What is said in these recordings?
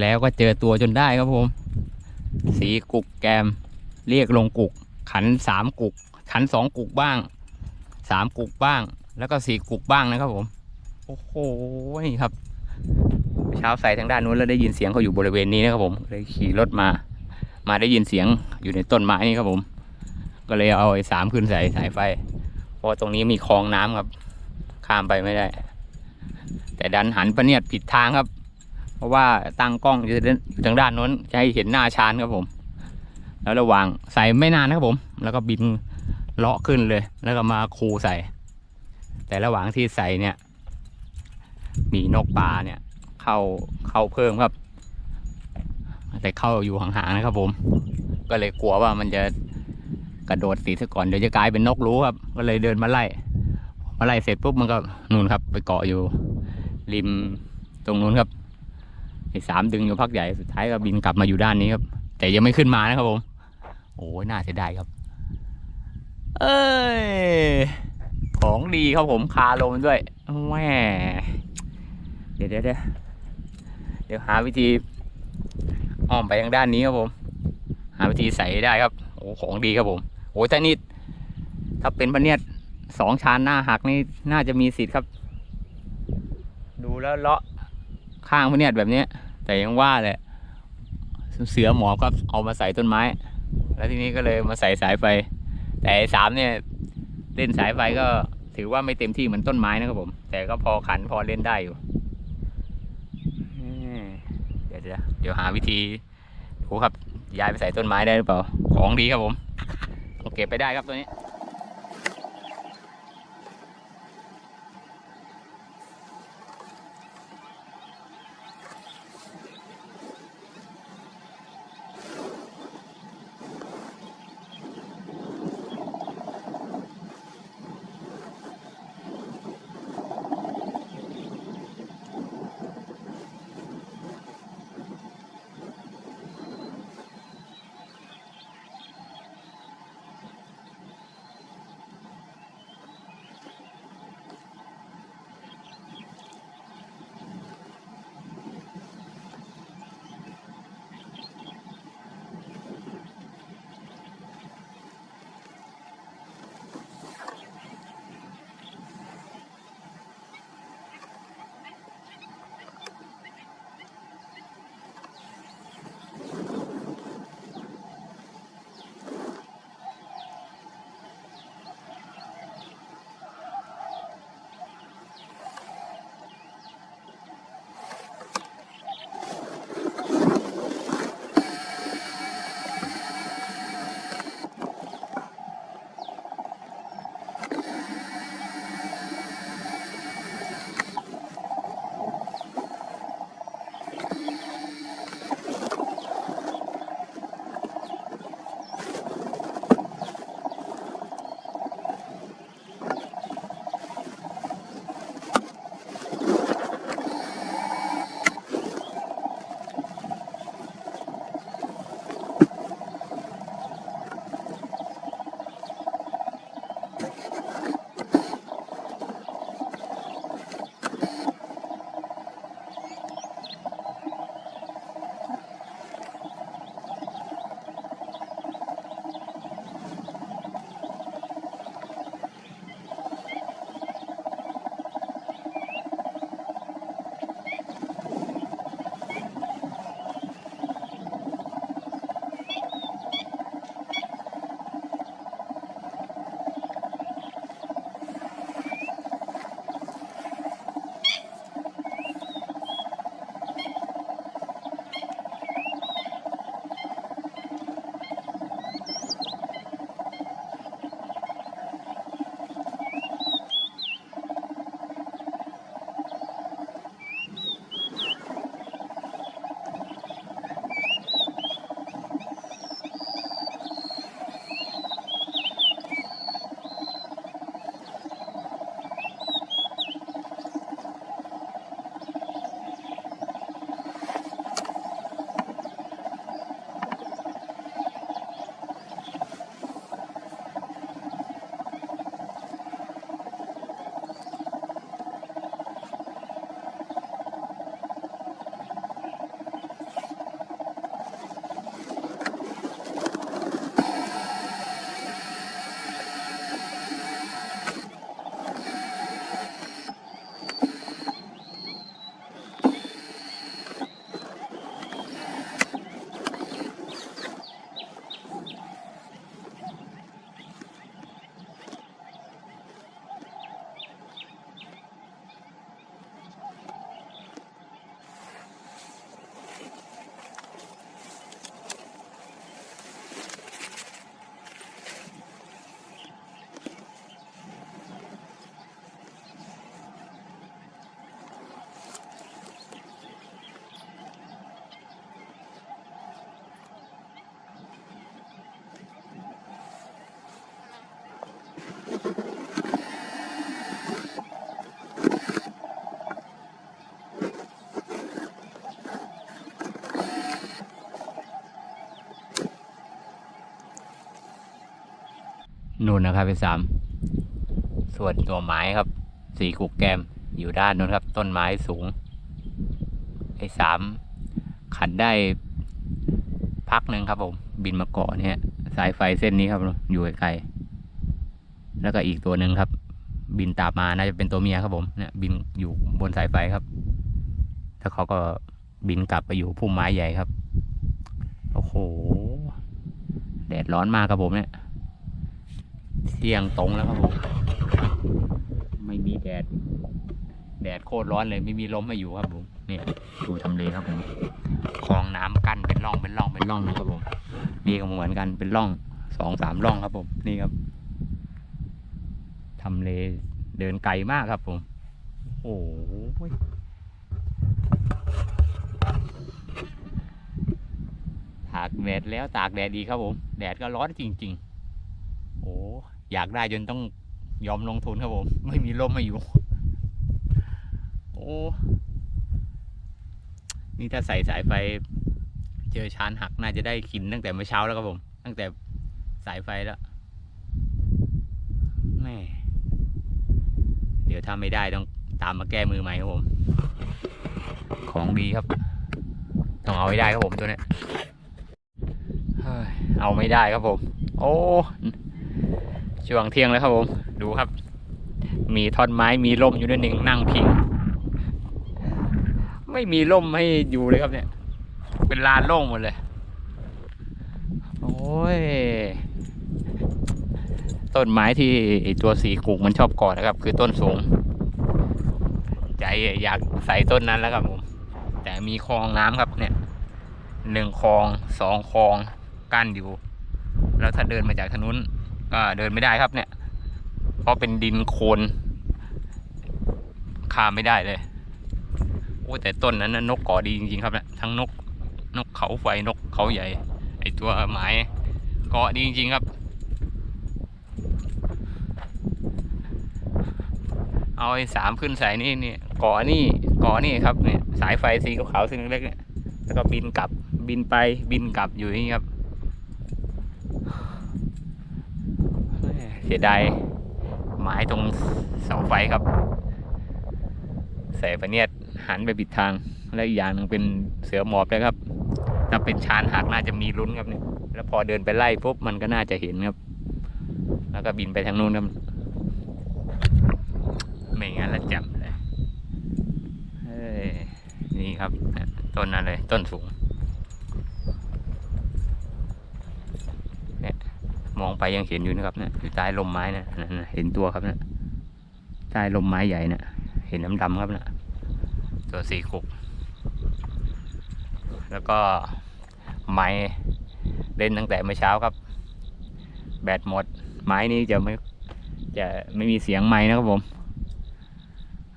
แล้วก็เจอตัวจนได้ครับผม สีกุกแกม เรียกลงกุก ขันสามกุก ขันสองกุกบ้างสามกุกบ้าง แล้วก็สี่กุกบ้างนะครับผม โอ้โหครับเช้าใส่ทางด้านนู้นแล้วได้ยินเสียงเขาอยู่บริเวณนี้นะครับผมเลยขี่รถมา มาได้ยินเสียงอยู่ในต้นไม้นี่ครับผม ก็เลยเอาไอ้สามขึ้นใส่สายไฟ เพราะตรงนี้มีคลองน้ำครับ ข้ามไปไม่ได้ แต่ดันหันประเนียดผิดทางครับ เพราะว่าตั้งกล้องอยู่ทางด้านโน้นจะให้เห็นหน้าชานครับผม แล้วระหว่างใส่ไม่นานนะครับผม แล้วก็บินเลาะขึ้นเลย แล้วก็มาคูใส่ แต่ระหว่างที่ใส่เนี่ย มีนกป่าเนี่ย เข้าเข้าเพิ่มครับ แต่เข้าอยู่ห่างๆนะครับผม ก็เลยกลัวว่ามันจะกระโดดตีซะก่อนเดี๋ยวจะกลายเป็นนกรู้ครับ ก็เลยเดินมาไล่มาไล่เสร็จปุ๊บมันก็นู่นครับ ไปเกาะอยู่ริมตรงนู้นครับ สามดึงอยู่พักใหญ่สุดท้ายก็บินกลับมาอยู่ด้านนี้ครับ แต่ยังไม่ขึ้นมานะครับผม โอ้ยน่าเสียดายครับ เอ้ยของดีครับผมคาลมด้วยแหม่เดี๋ยวเดี๋ยวเดี๋ยวหาวิธีอ้อมไปทางด้านนี้ครับผม หาวิธีใส่ได้ครับโอ้ของดีครับผมโอ้ยถ้านี่ถ้าเป็นปะเนียดสองชานหน้าหักนี่น่าจะมีสิทธิ์ครับ ดูแล้วเลาะข้างพะเนียดแบบนี้ แต่ยังว่าแหละเสือหมอบครับเอามาใส่ต้นไม้ แล้วทีนี้ก็เลยมาใส่สายไฟ แต่ไอสามเนี่ยเล่นสายไฟก็ถือว่าไม่เต็มที่เหมือนต้นไม้นะครับผม แต่ก็พอขันพอเล่นได้อยู่เดี๋ยวเดี๋ยวเดี๋ยวหาวิธีดูครับย้ายไปใส่ต้นไม้ได้หรือเปล่า ของดีครับผมเอเก็บไปได้ครับตัวนี้ นู่นนะครับเป็นสามส่วนตัวไม้ครับ สี่กุกแกมอยู่ด้านนู้นครับ ต้นไม้สูง ไอ้สามขันได้พักหนึ่งครับผม บินมาเกาะเนี่ย สายไฟเส้นนี้ครับอยู่ไกลๆ แล้วก็อีกตัวหนึ่งครับ บินตามมาน่าจะเป็นตัวเมียครับผมเนี่ยบินอยู่บนสายไฟครับแล้วเขาก็บินกลับไปอยู่พุ่มไม้ใหญ่ครับโอ้โหแดดร้อนมากครับผมเนี่ยเที่ยงตรงแล้วครับผมไม่มีแดด แดดโคตรร้อนเลยไม่มีลมมาอยู่ครับผมเนี่ยดูทำเลครับผมคลองน้ำกั้นเป็นร่องเป็นร่องเป็นร่องนะครับผมนี่ก็เหมือนกันเป็นร่องสองสามร่องครับผมนี่ครับ ทำเลเดินไกลมากครับผม โอ้โหตากแดดแล้วตากแดดดีครับผม แดดก็ร้อนจริง ๆ โอ้อยากได้จนต้องยอมลงทุนครับผม ไม่มีร่มมาอยู่ โอ้นี่ถ้าใส่สายไฟ เจอชานหักน่าจะได้กินตั้งแต่เมื่อเช้าแล้วครับผม ตั้งแต่สายไฟแล้วแม่ เดี๋ยวถ้าไม่ได้ต้องตามมาแก้มือใหม่ครับผม ของดีครับ ต้องเอาให้ได้ครับผมตัวเนี้ยเฮ้ยเอาไม่ได้ครับผม โอ้ช่วงเที่ยงแล้วครับผม ดูครับ มีท่อนไม้มีร่มอยู่ด้วยหนึ่งนั่งพิง ไม่มีร่มให้อยู่เลยครับเนี่ย เป็นลานโล่งหมดเลย โอ้ย ต้นไม้ที่ตัวสีกุกมันชอบกอดนะครับ คือต้นสูง ใจอยากใส่ต้นนั้นแล้วครับผม แต่มีคลองน้ำครับเนี่ยหนึ่งคลองสองคลองกั้นอยู่ แล้วถ้าเดินมาจากถนนก็เดินไม่ได้ครับเนี่ย เพราะเป็นดินโคลนข้ามไม่ได้เลยโอ้แต่ต้นนั้นนกเกาะดีจริงๆครับเนะทั้งนกนกเขาไฟนกเขาใหญ่ ไอตัวหมายเกาะดีจริงๆครับ เอาไอ้สามขึ้นสายนี่นี่เกาะนี่เกาะนี่ครับเนี่ยสายไฟสีขาวๆเส้นเล็กๆเนี่ยแล้วก็บินกลับบินไปบินกลับอยู่นี้ครับเสียดายไม้ตรงเสาไฟครับแสงพเนียดหันไปผิดทาง และอีกอย่างนึงเป็นเสือหมอบเลยครับ ถ้าเป็นชานหักน่าจะมีลุ้นครับเนี่ยแล้วพอเดินไปไล่ปุ๊บมันก็น่าจะเห็นครับ แล้วก็บินไปทางนู้นครับ ไม่งั้นละจำเลยเอ้ยนี่ครับ ต้นนั้นเลยต้นสูงเนี่ยมองไปยังเห็นอยู่นะครับเนี่ยอยู่ใต้ลมไม้นะนั่นะเห็นตัวครับเนี่ยใต้ลมไม้ใหญ่น่ะเห็นน้ำดำๆครับนะตัวสีกุก แล้วก็ไม้เล่นตั้งแต่เมื่อเช้าครับ แบตหมด ไม้นี้จะไม่จะไม่มีเสียงไม้นะครับผม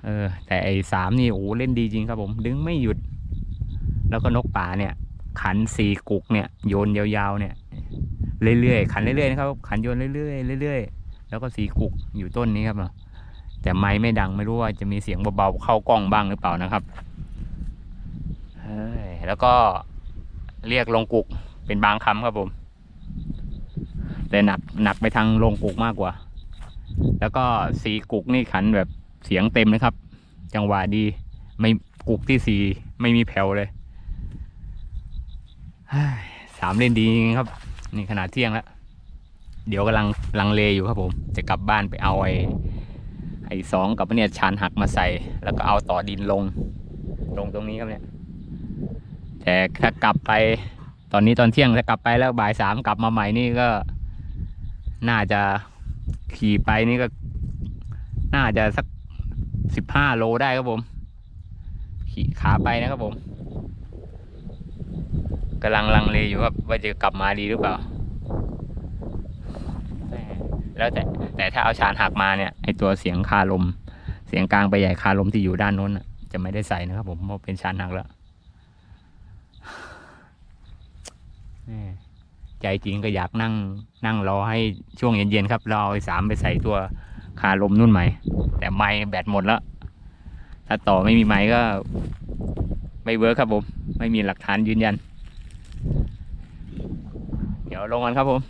เออ แต่ไอ้สามนี่โอ้เล่นดีจริงครับผม ดึงไม่หยุด แล้วก็นกป่าเนี่ย ขันสีกุกเนี่ยโยนยาวๆเนี่ย เรื่อยๆขันเรื่อยๆนะครับ ขันโยนเรื่อยๆเรื่อยๆแล้วก็สีกุกอยู่ต้นนี้ครับเนแต่ไม้ไม่ดังไม่รู้ว่าจะมีเสียงเบาๆเข้ากล้องบ้างหรือเปล่านะครับเฮ้ยแล้วก็เรียกลงกุกเป็นบางคำครับผม แต่หนักหนักไปทางลงกุกมากกว่า แล้วก็สีกุกนี่ขันแบบ เสียงเต็มนะครับ จังหวะดีไม่กุกที่สี่ไม่มีแผ่วเลยสามเล่นดีจริงครับ นี่ขนาดเที่ยงแล้ว เดี๋ยวกำลังลังเลอยู่ครับผม จะกลับบ้านไปเอาไอ้ไอ้สองกับเนี่ยชานหักมาใส่ แล้วก็เอาต่อดินลง ลงตรงนี้ครับเนี่ยแต่ถ้ากลับไปตอนนี้ตอนเที่ยงถ้ากลับไปแล้วบ่ายสามกลับมาใหม่นี่ก็ น่าจะขี่ไปนี่ก็ น่าจะสัก สิบห้าโลได้ครับผม ขี่ขาไปนะครับผมกำลังลังเลอยู่ครับว่าจะกลับมาดีหรือเปล่า แล้วแต่แต่ถ้าเอาชานหักมาเนี่ยไอตัวเสียงคาลม เสียงกลางไปใหญ่คาลมที่อยู่ด้านโน้นจะไม่ได้ใส่นะครับผมเพราะเป็นชานหักแล้วใจจริงก็อยากนั่งนั่งรอให้ช่วงเย็นๆครับรอไอ้สามไปใส่ตัว คาลมนุ่นใหม่ แต่ไม้แบตหมดแล้ว ถ้าต่อไม่มีไม้ก็ ไม่เวิร์คครับผม ไม่มีหลักฐานยืนยัน เดี๋ยวลงกันครับผม